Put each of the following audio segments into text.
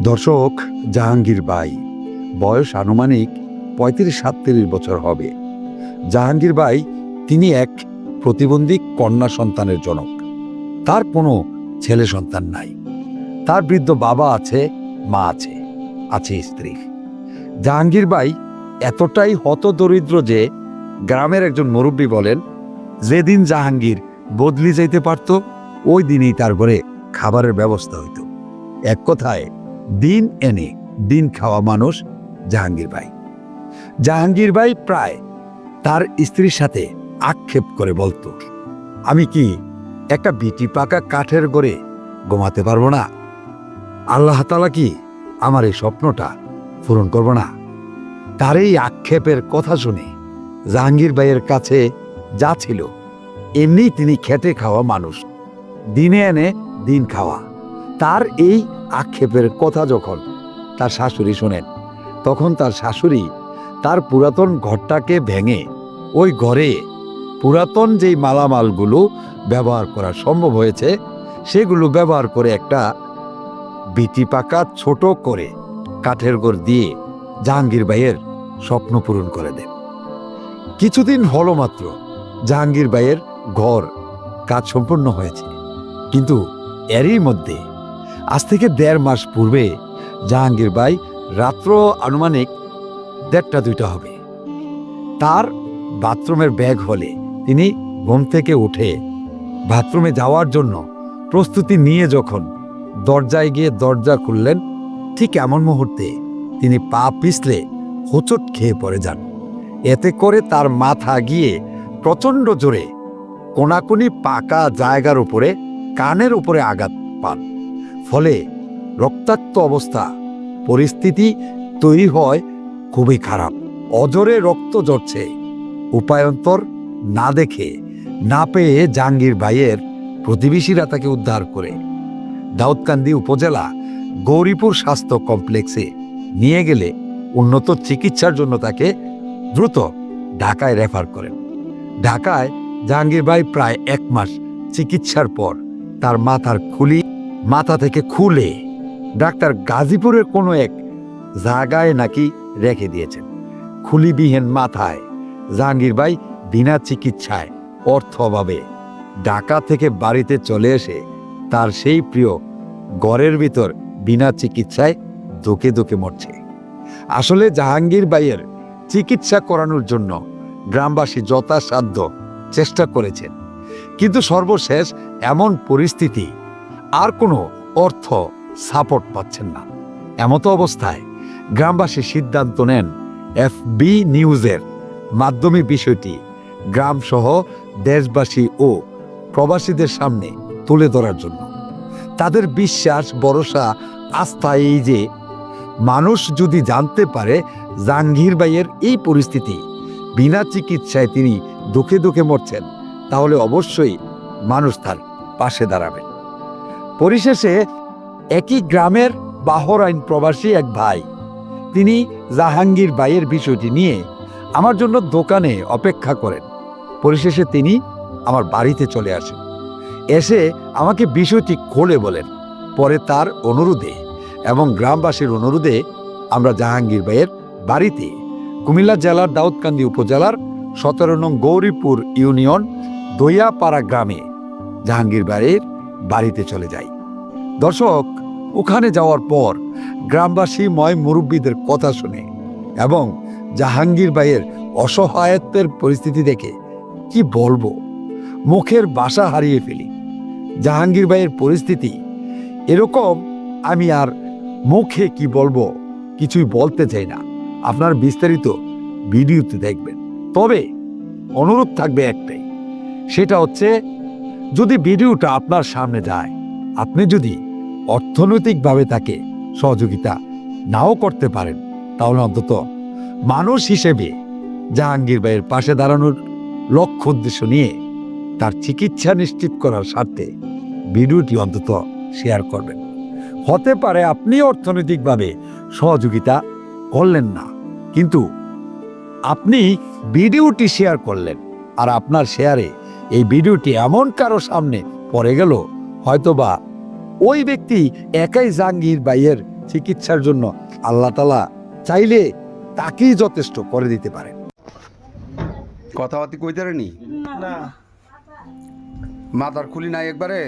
দর্শক জাহাঙ্গীর বাই বয়স আনুমানিক পঁয়ত্রিশ সাতত্রিশ বছর হবে। জাহাঙ্গীর বাই তিনি এক প্রতিবন্ধী কন্যা সন্তানের জনক। তার কোনো ছেলে সন্তান নাই। তার বৃদ্ধ বাবা আছে, মা আছে আছে স্ত্রী। জাহাঙ্গীর বাই এতটাই হতদরিদ্র যে গ্রামের একজন মুরব্বী বলেন, যেদিন জাহাঙ্গীর বদলি যাইতে পারত, ওই দিনই তার ঘরে খাবারের ব্যবস্থা হইত। এক কথায় দিন এনে দিন খাওয়া মানুষ জাহাঙ্গীর ভাই। জাহাঙ্গীর ভাই প্রায় তার স্ত্রীর সাথে আক্ষেপ করে বলতো, আমি কি একটা বিটি পাকা কাঠের গড়ে ঘুমাতে পারব না? আল্লাহ তালা কি আমার এই স্বপ্নটা পূরণ করব না? তার এই আক্ষেপের কথা শুনে জাহাঙ্গীর ভাইয়ের কাছে যা ছিল, এমনি তিনি খেটে খাওয়া মানুষ, দিনে এনে দিন খাওয়া। তার এই আক্ষেপের কথা যখন তার শাশুড়ি শোনেন, তখন তার শাশুড়ি তার পুরাতন ঘরটাকে ভেঙে ওই ঘরে পুরাতন যেই মালামালগুলো ব্যবহার করা সম্ভব হয়েছে, সেগুলো ব্যবহার করে একটা বিটি পাকা ছোট করে কাঠের ঘর দিয়ে জাহাঙ্গীর ভাইয়ের স্বপ্ন পূরণ করে দেন। কিছুদিন হলো মাত্র জাহাঙ্গীর ভাইয়ের ঘর কাজ সম্পূর্ণ হয়েছে, কিন্তু এরই মধ্যে আজ থেকে দেড় মাস পূর্বে জাহাঙ্গীর ভাই রাত্র আনুমানিক দেড়টা দুইটা হবে। তার বাথরুমের ব্যাগ হলে তিনি ঘুম থেকে উঠে বাথরুমে যাওয়ার জন্য প্রস্তুতি নিয়ে যখন দরজায় গিয়ে দরজা খুললেন, ঠিক এমন মুহূর্তে তিনি পা পিছলে হোঁচট খেয়ে পড়ে যান। এতে করে তার মাথা গিয়ে প্রচণ্ড জোরে কোনাকুনি পাকা জায়গার উপরে কানের উপরে আঘাত পান। ফলে রক্তাক্ত অবস্থা, পরিস্থিতি তৈরি হয় খুবই খারাপ। অজরে রক্ত জড়ছে উপায়ন্তর না দেখে, না পেয়ে জাহাঙ্গীর ভাইয়ের প্রতিবেশীরা তাকে উদ্ধার করে। দাউদকান্দি উপজেলা গৌরীপুর স্বাস্থ্য কমপ্লেক্সে নিয়ে গেলে উন্নত চিকিৎসার জন্য তাকে দ্রুত ঢাকায় রেফার করেন। ঢাকায় জাহাঙ্গীর ভাই প্রায় এক মাস চিকিৎসার পর তার মাথার খুলি মাথা থেকে খুলে ডাক্তার গাজীপুরের কোনো এক জায়গায় নাকি রেখে দিয়েছেন। খুলিবিহীন মাথায়। জাহাঙ্গীর ভাই বিনা চিকিৎসায় অর্থ অভাবে ঢাকা থেকে বাড়িতে চলে এসে তার সেই প্রিয় গড়ের ভিতর বিনা চিকিৎসায় দোকে দোকে মরছে। আসলে জাহাঙ্গীর ভাইয়ের চিকিৎসা করানোর জন্য গ্রামবাসী যথাসাধ্য চেষ্টা করেছেন। কিন্তু সর্বশেষ এমন পরিস্থিতি আর কোনো অর্থ সাপোর্ট পাচ্ছেন না। এমতো অবস্থায় গ্রামবাসী সিদ্ধান্ত নেন এফবি নিউজের মাধ্যমে বিষয়টি গ্রামসহ দেশবাসী ও প্রবাসীদের সামনে তুলে ধরার জন্য। তাদের বিশ্বাস, ভরসা, আস্থা এই যে, মানুষ যদি জানতে পারে জাহাঙ্গীর ভাইয়ের এই পরিস্থিতি, বিনা চিকিৎসায় তিনি দুঃখে দুঃখে মরছেন, তাহলে অবশ্যই মানুষ তার পাশে দাঁড়াবে। পরিশেষে একই গ্রামের বাহরাইন প্রবাসী এক ভাই। তিনি জাহাঙ্গীর ভাইয়ের বিষয়টি নিয়ে আমার জন্য দোকানে অপেক্ষা করেন। পরিশেষে তিনি আমার বাড়িতে চলে আসেন। এসে আমাকে বিষয়টি খোলে বলেন। পরে তার অনুরোধে এবং গ্রামবাসীর অনুরোধে আমরা জাহাঙ্গীর ভাইয়ের বাড়িতে কুমিল্লা জেলার দাউদকান্দি উপজেলার সতেরো নং গৌরীপুর ইউনিয়ন দইয়াপাড়া গ্রামে জাহাঙ্গীর ভাইয়ের বাড়িতে চলে যাই। দর্শক, ওখানে যাওয়ার পর গ্রামবাসী ময় মুরব্বীদের কথা শুনে এবং জাহাঙ্গীর ভাইয়ের অসহায়ত্বের পরিস্থিতি দেখে কি বলব, মুখের বাসা হারিয়ে ফেলি। জাহাঙ্গীর ভাইয়ের পরিস্থিতি এরকম আমি আর মুখে কি বলব কিছুই বলতে চাই না। আপনার বিস্তারিত ভিডিওতে দেখবেন। তবে অনুরোধ থাকবে একটাই, সেটা হচ্ছে যদি ভিডিওটা আপনার সামনে যায়, আপনি যদি অর্থনৈতিকভাবে তাকে সহযোগিতা নাও করতে পারেন, তাহলে অন্তত মানুষ হিসেবে জাহাঙ্গীর ভাইয়ের পাশে দাঁড়ানোর লক্ষ্য উদ্দেশ্য নিয়ে তার চিকিৎসা নিশ্চিত করার স্বার্থে ভিডিওটি অন্তত শেয়ার করবেন। হতে পারে আপনি অর্থনৈতিকভাবে সহযোগিতা করলেন না, কিন্তু আপনি ভিডিওটি শেয়ার করলেন আর আপনার শেয়ারে এই ভিডিওটি এমন কারও সামনে পড়ে গেল হয়তোবা ওই ব্যক্তি একাই জাহাঙ্গীর ভাইয়ের চিকিৎসার জন্য আল্লাহ তালা চাইলে তাকেই যথেষ্ট করে দিতে পারেন কথাবার্তি কইতে নি না। মাথার খুলি নাই একবারে?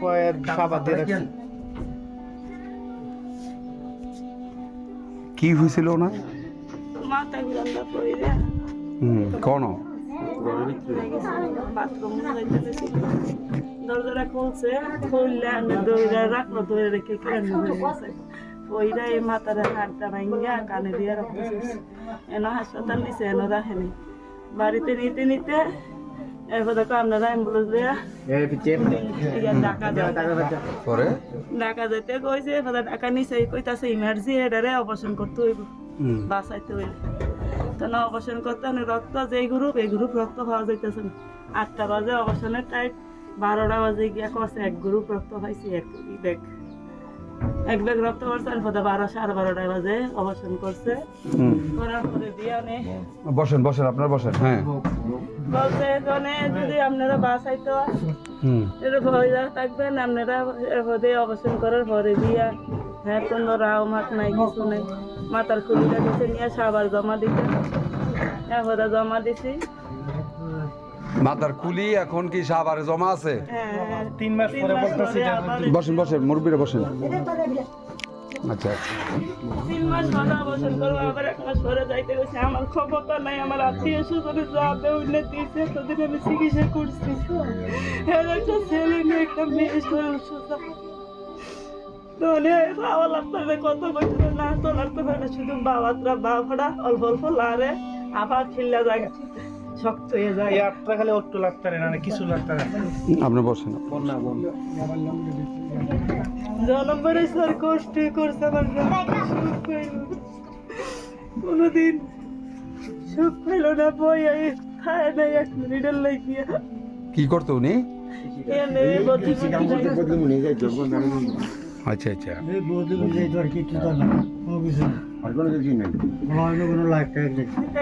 কয়েক দিয়ে রাখছি। কি হয়েছিল না মাথা হুম কোন বাথরুম যাইতেছি দরজাটা খুলছে খুললে আমি দইরা রাখল ধরে রেখে কেন গেছে। ওইরা এই মাথার ভাঙ্গা কানে দিয়ে এন হাসপাতাল নিছে এন রাখেনি বাড়িতে নিতে নিতে এরপর দেখো আপনারা অ্যাম্বুলেন্স দেয়া ইয়া ঢাকা যায় পরে? ঢাকা যাইতে কইছে এরপর ঢাকা নিছে কইতাছে ইমার্জি এটারে অপারেশন করতে হইব। হুম। বাঁচাইতে হইলে তো না অপারেশন করতে রক্ত যেই গ্রুপ এই গ্রুপ রক্ত পাওয়া যাইতেছে না। আটটা বাজে অপারেশনের টাইম বারোটা বাজে গিয়া করছে এক গ্রুপ রক্ত পাইছি এক ব্যাগ এক ব্যাগ রক্ত করছে আর পরে বারো সাড়ে বারোটা বাজে অপারেশন করছে। করার পরে দিয়ে নে। বসেন বসেন আপনার বসেন হ্যাঁ। বলছে এখানে যদি আপনারা হুম। এটা ভয় থাকবেন আপনারা এরপরে অপারেশন করার পরে দিয়া হ্যাঁ কোনো রাও মাত নাই কিছু নাই। মাথার খুলিটা দিতে নিয়ে সাবার জমা দিতে এরপরে জমা দিছি। মাথার খুলি এখন কি সাবারে জমা আছে? হ্যাঁ তিন মাস পরে বলতেছি বসেন বসেন মুরব্বীরা বসেন। আচ্ছা আচ্ছা। তিন মাস পরে অপারেশন করব আবার এক মাস পরে যাইতে গেছে আমার ক্ষমতা নাই আমার আত্মীয় স্বজনের যা দেউলে দিয়েছে তোদের আমি চিকিৎসা করছি। একটা ছেলে নিয়ে একটা মেয়ে ধনে বাবা লাগতে কত বছর না তো লাগতে পারে না শুধু বাবাতরা বাবাটা অল্প অল্প লারে আবার যায় শক্ত হয়ে যায়। খালি একটু লাগতে না কিছু লাগতে না। আপনি বসেন। বল না বল জনম্বরে স্যার কষ্ট করছে আমার কোনোদিন সুখ পাইল না বই খায় নাই এক মিনিটের লাগিয়া। কি করতো উনি? এনে আচ্ছা আচ্ছা।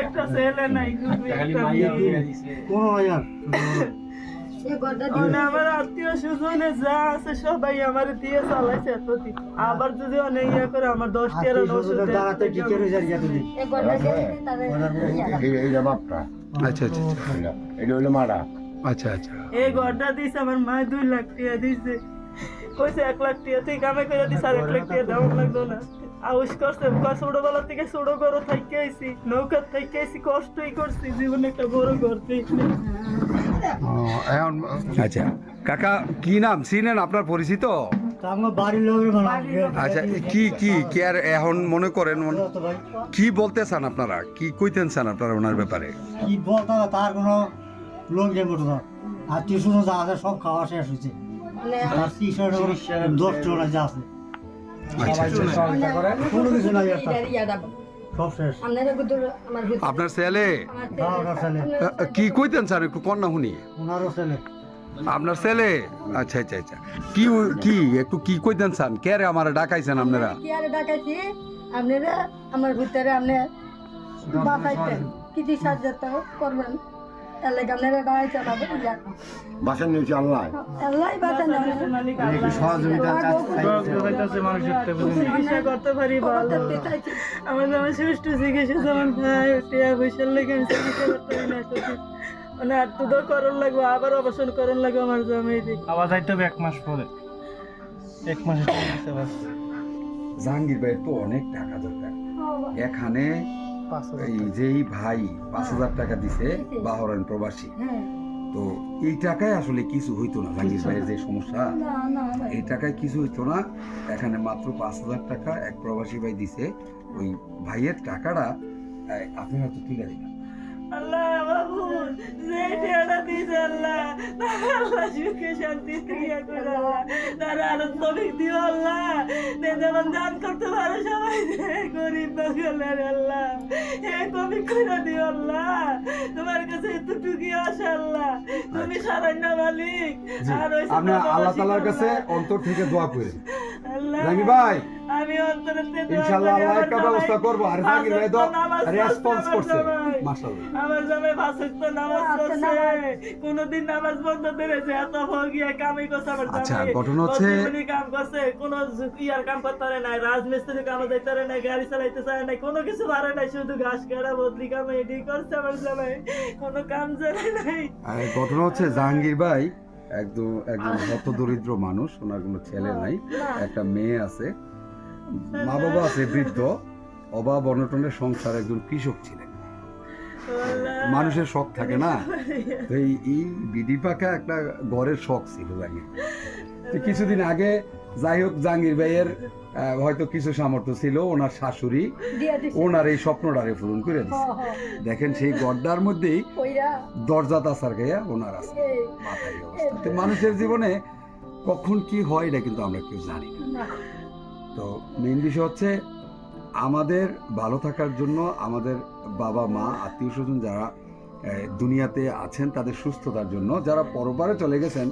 একটা ছেলে নাই খুবই একটা মেয়ে। মানে আমার আত্মীয় স্বজনে যা আছে সবাই আমার দিয়ে চালাইছে এতদিন। আবার যদি অনেক ইয়ে করে আমার দশ তেরো আচ্ছা আচ্ছা আচ্ছা। আচ্ছা এই ঘরটা দিছে আমার মা দুই লাখ টাকা দিছে। কইছে এক লাখ টাকা তুই কামে করে দিস আর এক লাখ টাকা দেওয়া লাগতো না। আউস করছে কয় ছোটবেলা থেকে ছোট ঘর থাইকে আইছি নৌকার থাইকে আইছি কষ্টই করছি জীবনে একটা বড় ঘর এখন আচ্ছা কাকা কি নাম? চিনেন আপনার পরিচিত? আচ্ছা কি কি কি আর এখন মনে করেন মন- কি বলতে চান আপনারা? কি কইতেন চান আপনারা ওনার ব্যাপারে? কি বলতে তার কোনো লোক যে করতো না আর টিউশনও যা আছে সব খাওয়া শেষ হয়েছে। দশ জন যা আছে আচ্ছা আচ্ছা। কোনো কিছু নাই সব শেষ। আপনার ছেলে কি কইতেন স্যার একটু কন্যা শুনি? ওনারও ছেলে। আপনার ছেলে? আচ্ছা আচ্ছা আচ্ছা। কি কি একটু কি কইতেন চান কে রে আমার ডাকাইছেন আপনারা? কি আরে ডাকাইছি? আপনারা আমার ভিতরে আপনি বাঁচাইতেন। কিছু সাহায্য করবেন? বাসন নিয়েছি আল্লাহ। সহযোগিতা চিকিৎসা করতে পারি ভালো আমার যেমন চিকিৎসা যেমন খায় টিয়া পয়সার লেগে আমি চিকিৎসা করতে পারি না মানে আর তো করণ লাগবে আবার অপারেশন করণ লাগবে আমার জমি দিই আবার যাইতে হবে এক মাস পরে। এক মাসের জাহাঙ্গীর ভাই তো অনেক টাকা দরকার। এখানে এই যেই ভাই পাঁচ হাজার টাকা দিছে বাহরান প্রবাসী। হ্যাঁ। তো এই টাকায় আসলে কিছু হইতো না জাহাঙ্গীর ভাইয়ের যে সমস্যা এই টাকায় কিছু হইতো না। এখানে মাত্র পাঁচ হাজার টাকা এক প্রবাসী ভাই দিছে। ওই ভাইয়ের টাকাটা আহ, আপনি হয়তো তুলে দিবেন আল্লাহ আল্লাহ আল্লাহ সুখে শান্তি ক্রিয়া করে। আল্লাহ তারা আরও তবিক দিও আল্লাহ। যেমন দান করতে পারে সবাই গরিব বাঙালের আল্লাহ। এ তবিক করে দিও আল্লাহ। তোমার কাছে এতটুকুই আসে আল্লাহ। তুমি সারান্য মালিক। আর আপনি আল্লাহ তালার কাছে অন্তর থেকে দোয়া করেন আল্লাহ আল্লাহ ভাই আমি অন্তরে ইনশাআল্লাহ আল্লাহ একটা ব্যবস্থা করব। আর জাহাঙ্গীর ভাই তো রেসপন্স করছে। মাশাআল্লাহ। আমার জামাই ভাষক তো নামাজ আচ্ছা, কোনদিন নামাজ বন্ধ করেছে এত ভগিয়া কামই করছে আমার আচ্ছা, ঘটনা হচ্ছে- প্রতিদিনই কাম করছে কোন ইয়ার কাম করতে পারে না রাজমিস্ত্রি কাম যাইতে পারে না গাড়ি চালাইতে চায় না কোনো কিছু পারে না শুধু ঘাস কাটা বদলি কাম এটি করছে আমার জামাই। কোনো কাম জানে নাই। ঘটনা হচ্ছে জাহাঙ্গীর ভাই একদম একদম হত দরিদ্র মানুষ ওনার কোনো ছেলে নাই একটা মেয়ে আছে। মা বাবা আছে বৃদ্ধ অভাব অনটনের সংসার একজন কৃষক ছিলেন। মানুষের শখ থাকে না? তো এই বিধি বিডি পাকা একটা ঘরের শখ ছিল আগে তো কিছুদিন আগে যাই হোক জাহাঙ্গীর ভাইয়ের হয়তো কিছু সামর্থ্য ছিল ওনার শাশুড়ি ওনার এই স্বপ্নটারে পূরণ করে হ দিচ্ছে দেখেন সেই গড্ডার মধ্যেই দরজা তাসার গাইয়া ওনার আছে। তো মানুষের জীবনে কখন কি হয় এটা কিন্তু আমরা কেউ জানি না। তো মেইন বিষয় হচ্ছে আমাদের ভালো থাকার জন্য আমাদের বাবা মা আত্মীয় স্বজন যারা দুনিয়াতে আছেন তাদের সুস্থতার জন্য যারা পরপারে চলে গেছেন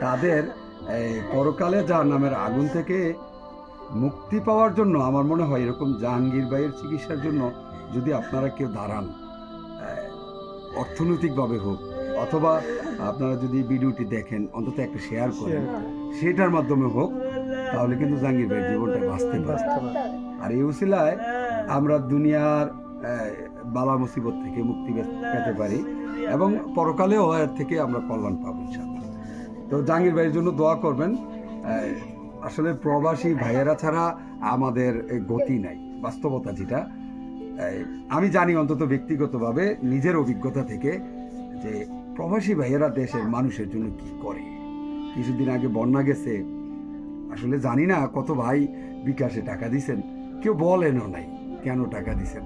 তাদের এই, পরকালে যার নামের আগুন থেকে মুক্তি পাওয়ার জন্য আমার মনে হয় এরকম জাহাঙ্গীর ভাইয়ের চিকিৎসার জন্য যদি আপনারা কেউ দাঁড়ান অর্থনৈতিকভাবে হোক অথবা আপনারা যদি ভিডিওটি দেখেন অন্তত একটা শেয়ার করেন সেটার মাধ্যমে হোক তাহলে কিন্তু জাহাঙ্গীর ভাইয়ের জীবনটা বাঁচতে পারে। আর এই উসিলায় আমরা দুনিয়ার বালা মুসিবত থেকে মুক্তি পেতে পারি এবং পরকালেও এর থেকে আমরা কল্যাণ পাবো ইনশাআল্লাহ। তো জাহাঙ্গীর ভাইয়ের জন্য দোয়া করবেন। আসলে প্রবাসী ভাইয়েরা ছাড়া আমাদের গতি নাই, বাস্তবতা যেটা। আমি জানি অন্তত ব্যক্তিগতভাবে নিজের অভিজ্ঞতা থেকে যে প্রবাসী ভাইয়েরা দেশের মানুষের জন্য কি করে। কিছুদিন আগে বন্যা গেছে। আসলে জানি না কত ভাই বিকাশে টাকা দিছেন। কেউ বলেনও নাই কেন টাকা দিছেন।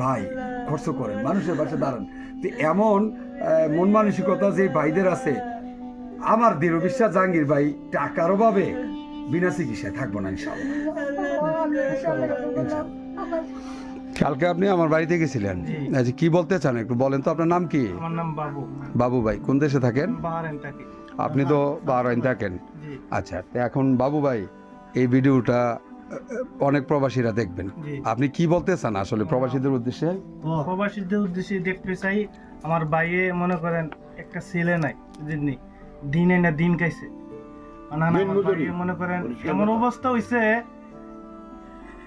ভাই, খরচ করেন, মানুষের পাশে দাঁড়ান। তো এমন মন মানসিকতা যে ভাইদের আছে আমার দৃঢ় বিশ্বাস জাহাঙ্গীর ভাই টাকার অভাবে বিনা চিকিৎসায় থাকব না ইনশাল্লাহ কালকে আপনি আমার বাড়িতে গেছিলেন। আচ্ছা কি বলতে চান একটু বলেন তো আপনার নাম কি? আমার নাম বাবু। বাবু ভাই কোন দেশে থাকেন? আপনি তো বাহরাইন। থাকেন। আচ্ছা তো এখন বাবু ভাই এই ভিডিওটা অনেক প্রবাসীরা দেখবেন। আপনি কি বলতে চান আসলে প্রবাসীদের উদ্দেশ্যে? প্রবাসীদের উদ্দেশ্যে দেখতে চাই আমার বাইয়ে মনে করেন একটা ছেলে নাই যিনি দিনে না দিন খাইছে। মানে মনে করেন এমন অবস্থা হইছে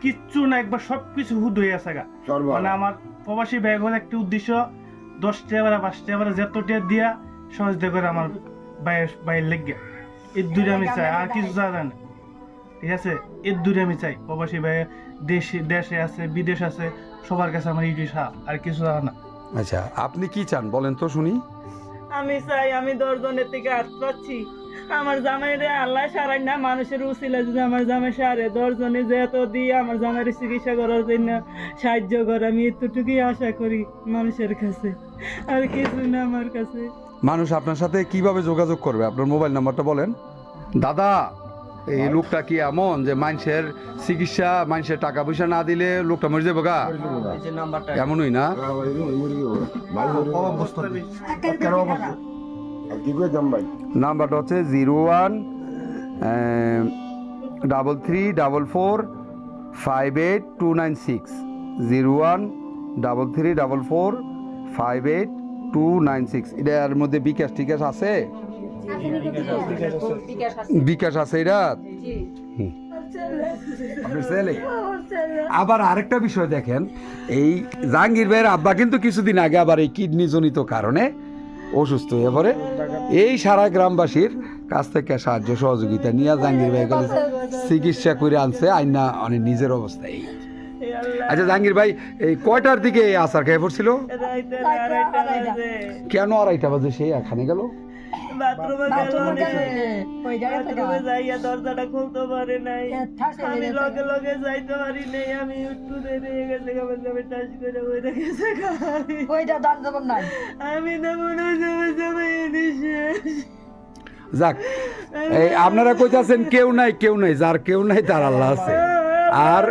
কিচ্ছু না একবার সবকিছু হুদ হয়ে আছে গা। মানে আমার প্রবাসী ব্যাগ হলে একটা উদ্দেশ্য এবার পাঁচটা এবার যতটা দিয়া সহজতে করে আমার লেগে এর দূরে আমি চাই আর কিছু চাই না। ঠিক আছে? এর দূরে আমি চাই। প্রবাসী ভাই দেশে দেশে আছে বিদেশ আছে সবার কাছে আমার ইউটি আর কিছু চাই না। আচ্ছা আপনি কি চান বলেন তো শুনি। আমি চাই আমি দশজনের থেকে আট পাচ্ছি আমার জামাইরে আল্লাহ সারাই না মানুষের উচিলা যদি আমার জামাই সারে। দশজনে যেহেতু দিয়ে আমার জামাইয়ের চিকিৎসা করার জন্য সাহায্য করে। আমি এতটুকুই আশা করি মানুষের কাছে। আর কিছু না আমার কাছে। মানুষ আপনার সাথে কীভাবে যোগাযোগ করবে? আপনার মোবাইল নাম্বারটা বলেন। দাদা এই লোকটা কি এমন যে মানুষের চিকিৎসা মানুষের টাকা পয়সা না দিলে লোকটা মরে যাবে গা? এমনই না? নাম্বারটা হচ্ছে zero one double three double four five eight two nine six. Zero one double three double four five eight two nine six. এটার মধ্যে বিকাশ টিকাশ আছে? বিকাশ আছে এটা আবার আরেকটা বিষয় দেখেন এই জাহাঙ্গীর ভাইয়ের আব্বা কিন্তু কিছুদিন আগে আবার এই কিডনি জনিত কারণে অসুস্থ হয়ে পড়ে। এই সারা গ্রামবাসীর কাছ থেকে সাহায্য সহযোগিতা নিয়ে জাহাঙ্গীর ভাই গেলে চিকিৎসা করে আনছে আইনা অনেক নিজের অবস্থায় আচ্ছা জাহাঙ্গীর ভাই এই কয়টার দিকে আচার খেয়ে পড়ছিল। কেন আড়াইটা বাজে সেই এখানে গেল? বাথরুমে গেল বাথরুমে ওই বাথরুমে যাইয়া দরজাটা খুলতে পারে নাই। আমি লগে লগে যাইতে পারি নাই। আমি একটু দেরি হয়ে গেছে আমার জামে টাচ করে গেছে ওইটা দেবেন নাই। আমি না মনে হয় জামে জামে যাক এই আপনারা কইতাছেন কেউ নাই কেউ নাই যার কেউ নাই তার আল্লাহ আছে। আর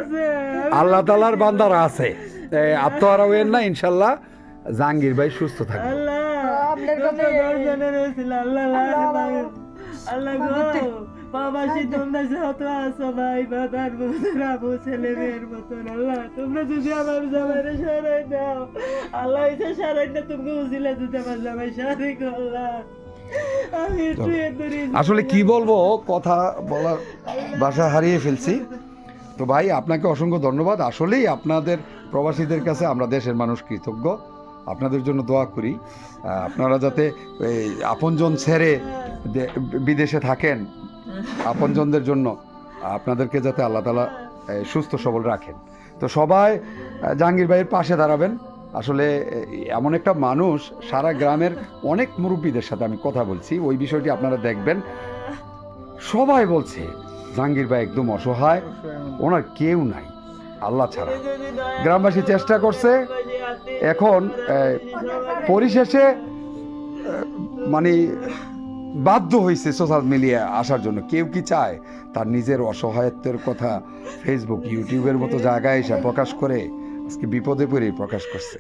আল্লাহ তালার বান্দারা আছে। এই আত্মহারা হইয়েন না ইনশাল্লাহ জাহাঙ্গীর ভাই সুস্থ থাকবে আল্লাহ আপনার কত কাছে- দর্শনের আল্লাহ আল্লাহ আল্লাহ গো বাবাসী তোমরা যত আছো ভাই বাবার মতন আবু ছেলে মেয়ের মতন আল্লাহ তোমরা যদি আমার জামাইরে সরাই দাও আল্লাহ ইচ্ছা সরাই না তুমি উজিলে যদি আমার জামাই সরাই আল্লাহ। আমি একটু এ দূরে আসলে কি বলব কথা বলার ভাষা হারিয়ে ফেলছি। তো ভাই আপনাকে অসংখ্য ধন্যবাদ। আসলেই আপনাদের প্রবাসীদের কাছে আমরা দেশের মানুষ কৃতজ্ঞ। আপনাদের জন্য দোয়া করি। আপনারা যাতে আপনজন ছেড়ে বিদেশে থাকেন আপনজনদের জন্য আপনাদেরকে যাতে আল্লাহ তালা সুস্থ সবল রাখেন। তো সবাই জাহাঙ্গীর ভাইয়ের পাশে দাঁড়াবেন। আসলে এমন একটা মানুষ সারা গ্রামের অনেক মুরব্বীদের সাথে আমি কথা বলছি ওই বিষয়টি আপনারা দেখবেন। সবাই বলছে জাহাঙ্গীর ভাই একদম অসহায়। ওনার কেউ নাই। আল্লাহ ছাড়া। গ্রামবাসী চেষ্টা করছে। এখন পরিশেষে মানে বাধ্য হয়েছে সোশ্যাল মিডিয়া আসার জন্য। কেউ কি চায় তার নিজের অসহায়ত্বের কথা ফেসবুক ইউটিউবের মতো জায়গায় এসে প্রকাশ করে, আজকে বিপদে পড়ে প্রকাশ করছে।